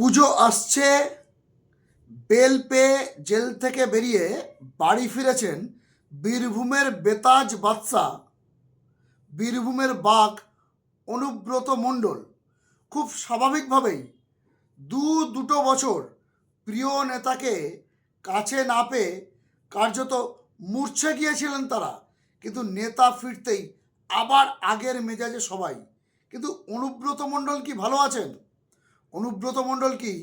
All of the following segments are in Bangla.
পুজো আসছে। বেল পেয়ে জেল থেকে বেরিয়ে বাড়ি ফিরেছেন বীরভূমের বেতাজ বাদশা বীরভূমের বাঘ অনুব্রত মণ্ডল। খুব স্বাভাবিকভাবেই দু দুটো বছর প্রিয় নেতাকে কাছে না পেয়ে কার্যত মূর্ছে গিয়েছিলেন তারা। কিন্তু নেতা ফিরতেই আবার আগের মেজাজে সবাই। কিন্তু অনুব্রত মণ্ডল কি ভালো আছেন? অনুব্রত মণ্ডল কি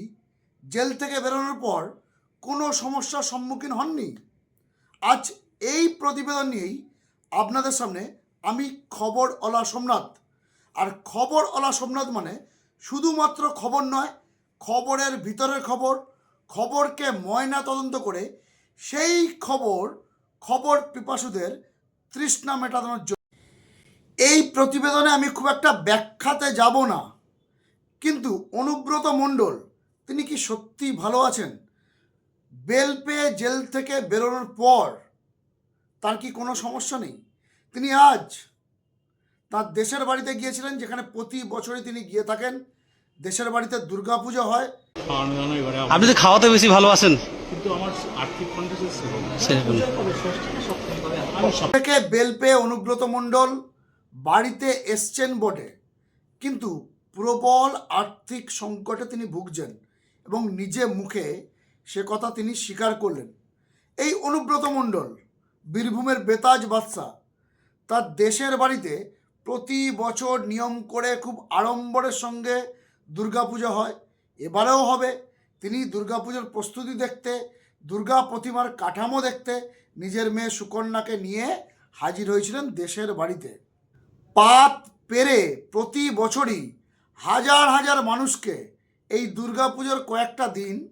জেল থেকে বেরোনোর পর কোনো সমস্যার সম্মুখীন হননি? আজ এই প্রতিবেদন নিয়েই আপনাদের সামনে আমি খবর অলা সোমনাথ। আর খবর অলা সোমনাথ মানে শুধুমাত্র খবর নয়, খবরের ভিতরের খবর, খবরকে ময়না তদন্ত করে সেই খবর খবর পিপাসুদের তৃষ্ণা মেটানোর জন্য। এই প্রতিবেদনে আমি খুব একটা ব্যাখ্যাতে যাব না। কিন্তু অনুব্রত মণ্ডল তিনি কি সত্যি ভালো আছেন? বেল পেয়ে জেল থেকে বেরোনোর পর তার কি কোনো সমস্যা নেই? তিনি আজ তার দেশের বাড়িতে গিয়েছিলেন যেখানে প্রতি বছরই তিনি গিয়ে থাকেন। দেশের বাড়িতে দুর্গাপুজো হয়। আপনি তো খাওয়াতে বেশি কিন্তু আমার আর্থিক। আমি সব থেকে বেল পেয়ে অনুব্রত মণ্ডল বাড়িতে এসছেন বটে। কিন্তু প্রবল আর্থিক সংকটে তিনি ভুগছেন এবং নিজে মুখে সে কথা তিনি স্বীকার করলেন। এই অনুব্রত মণ্ডল, বীরভূমের বেতাজ বাদশা তার দেশের বাড়িতে প্রতি বছর নিয়ম করে খুব আড়ম্বরের সঙ্গে দুর্গাপুজো হয়। এবারেও হবে। তিনি দুর্গাপুজোর প্রস্তুতি দেখতে, দুর্গা প্রতিমার কাঠামো দেখতে নিজের মেয়ে সুকন্যাকে নিয়ে হাজির হয়েছিলেন দেশের বাড়িতে। পাত পেরে প্রতি বছরই হাজার হাজার মানুষকে এই দুর্গাপুজোর কয়েকটা দিন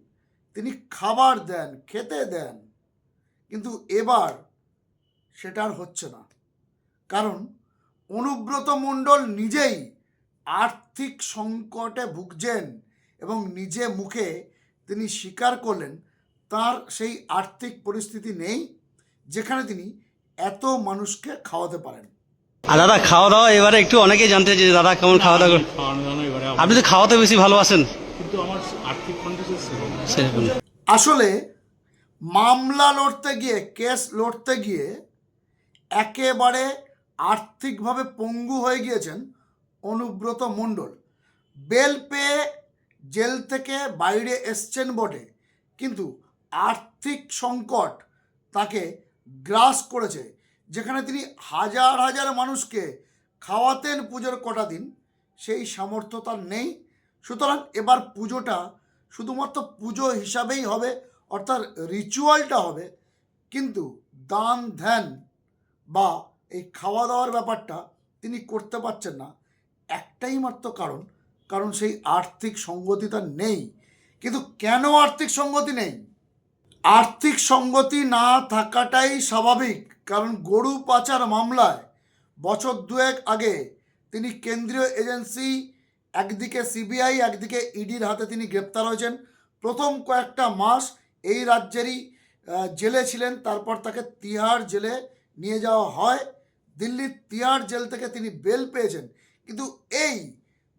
তিনি খাবার দেন, খেতে দেন। কিন্তু এবার সেটা আর হচ্ছে না। কারণ অনুব্রত মণ্ডল নিজেই আর্থিক সংকটে ভুগছেন এবং নিজে মুখে তিনি স্বীকার করলেন, তার সেই আর্থিক পরিস্থিতি নেই যেখানে তিনি এত মানুষকে খাওয়াতে পারেন। আর দাদা খাওয়া দাওয়া এবারে একটু অনেকেই জানতে চাই যে দাদা কেমন খাওয়া দাওয়া আপনি তো খাওয়াতে বেশি ভালোবাসেন। কিন্তু আমার আর্থিক সেরকম সেরকম। আসলে মামলা লড়তে গিয়ে কেস লড়তে গিয়ে একেবারে আর্থিকভাবে পঙ্গু হয়ে গিয়েছেন অনুব্রত মণ্ডল। বেল পেয়ে জেল থেকে বাইরে এসছেন বটে কিন্তু আর্থিক সংকট তাকে গ্রাস করেছে। যেখানে তিনি হাজার হাজার মানুষকে খাওয়াতেন পুজোর কটা দিন, সেই সামর্থ্য তার নেই। সুতরাং এবার পুজোটা শুধুমাত্র পুজো হিসাবেই হবে, অর্থাৎ রিচুয়ালটা হবে, কিন্তু দান, ধ্যান বা এই খাওয়া দাওয়ার ব্যাপারটা তিনি করতে পারছেন না। একটাই মাত্র কারণ কারণ সেই আর্থিক সঙ্গতি তার নেই। কিন্তু কেন আর্থিক সঙ্গতি নেই? আর্থিক সঙ্গতি না থাকাটাই স্বাভাবিক, কারণ গরু পাচার মামলায় বছর দুয়েক আগে তিনি কেন্দ্রীয় এজেন্সি, একদিকে সিবিআই, একদিকে ইডির হাতে তিনি গ্রেপ্তার হয়েছেন। প্রথম কয়েকটা মাস এই রাজ্যেরই জেলে ছিলেন, তারপর তাকে তিহার জেলে নিয়ে যাওয়া হয়। দিল্লির তিহার জেল থেকে তিনি বেল পেয়েছেন। কিন্তু এই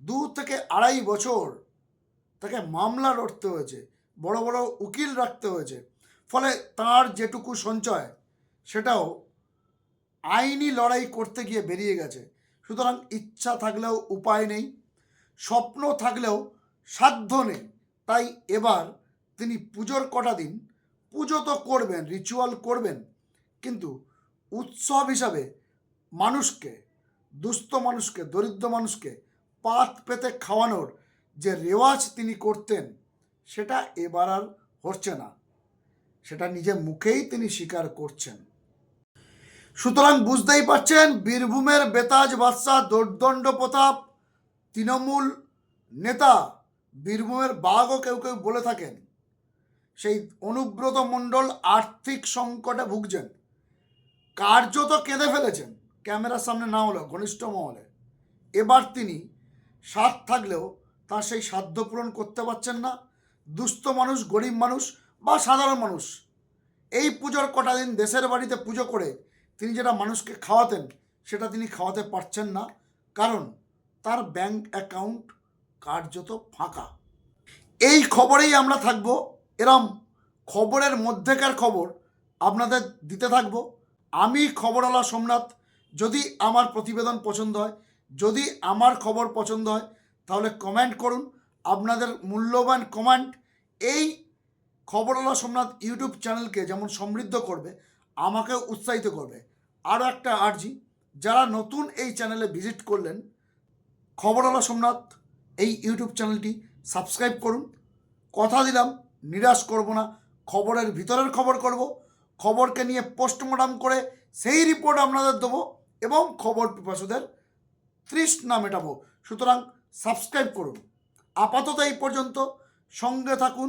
দু থেকে আড়াই বছর তাকে মামলা লড়তে হয়েছে, বড় বড় উকিল রাখতে হয়েছে। ফলে তার যেটুকু সঞ্চয়, সেটাও আইনি লড়াই করতে গিয়ে বেরিয়ে গেছে। সুতরাং ইচ্ছা থাকলেও উপায় নেই, স্বপ্ন থাকলেও সাধ্য নেই। তাই এবার তিনি পুজোর কটা দিন পুজো তো করবেন রিচুয়াল করবেন, কিন্তু উৎসব হিসাবে মানুষকে, দুস্থ মানুষকে, দরিদ্র মানুষকে পাত পেতে খাওয়ানোর যে রেওয়াজ তিনি করতেন, সেটা এবার আর হচ্ছে না। সেটা নিজে মুখেই তিনি স্বীকার করছেন। সুতরাং বুঝতেই পারছেন, বীরভূমের বেতাজ বাদশাহ দোর্দণ্ড প্রতাপ তৃণমূল নেতা বীরভূমের বাঘও কেউ কেউ বলে থাকেন। সেই অনুব্রত মণ্ডল আর্থিক সংকটে ভুগছেন। কার্যত কেঁদে ফেলেছেন ক্যামেরার সামনে না হলেও ঘনিষ্ঠ মহলে। এবার তিনি স্বাদ থাকলেও তার সেই সাধ্য পূরণ করতে পারছেন না। দুস্থ মানুষ, গরিব মানুষ বা সাধারণ মানুষ। এই পুজোর কটা দিন দেশের বাড়িতে পুজো করে তিনি যেটা মানুষকে খাওয়াতেন, সেটা তিনি খাওয়াতে পারছেন না। কারণ তার ব্যাংক অ্যাকাউন্ট কার্যত ফাঁকা। এই খবরেই আমরা থাকব। এরম খবরের মধ্যেকার খবর আপনাদের দিতে থাকব। আমি খবরওয়ালা সোমনাথ। যদি আমার প্রতিবেদন পছন্দ হয়, যদি আমার খবর পছন্দ হয়, তাহলে কমেন্ট করুন। আপনাদের মূল্যবান কমেন্ট এই খবরওয়ালা সোমনাথ ইউটিউব চ্যানেলকে যেমন সমৃদ্ধ করবে আমাকে উৎসাহিত করবে। আরও একটা আর্জি যারা নতুন এই চ্যানেলে ভিজিট করলেন খবরওয়ালা সোমনাথ এই ইউটিউব চ্যানেলটি সাবস্ক্রাইব করুন। কথা দিলাম, নিরাশ করব না, খবরের ভিতরের খবর করব, খবরকে নিয়ে পোস্টমর্টম করে সেই রিপোর্ট আপনাদের দেবো এবং খবর পিপাসুদের তৃষ্ণা মেটাবো। সুতরাং সাবস্ক্রাইব করুন। আপাতত এই পর্যন্ত, সঙ্গে থাকুন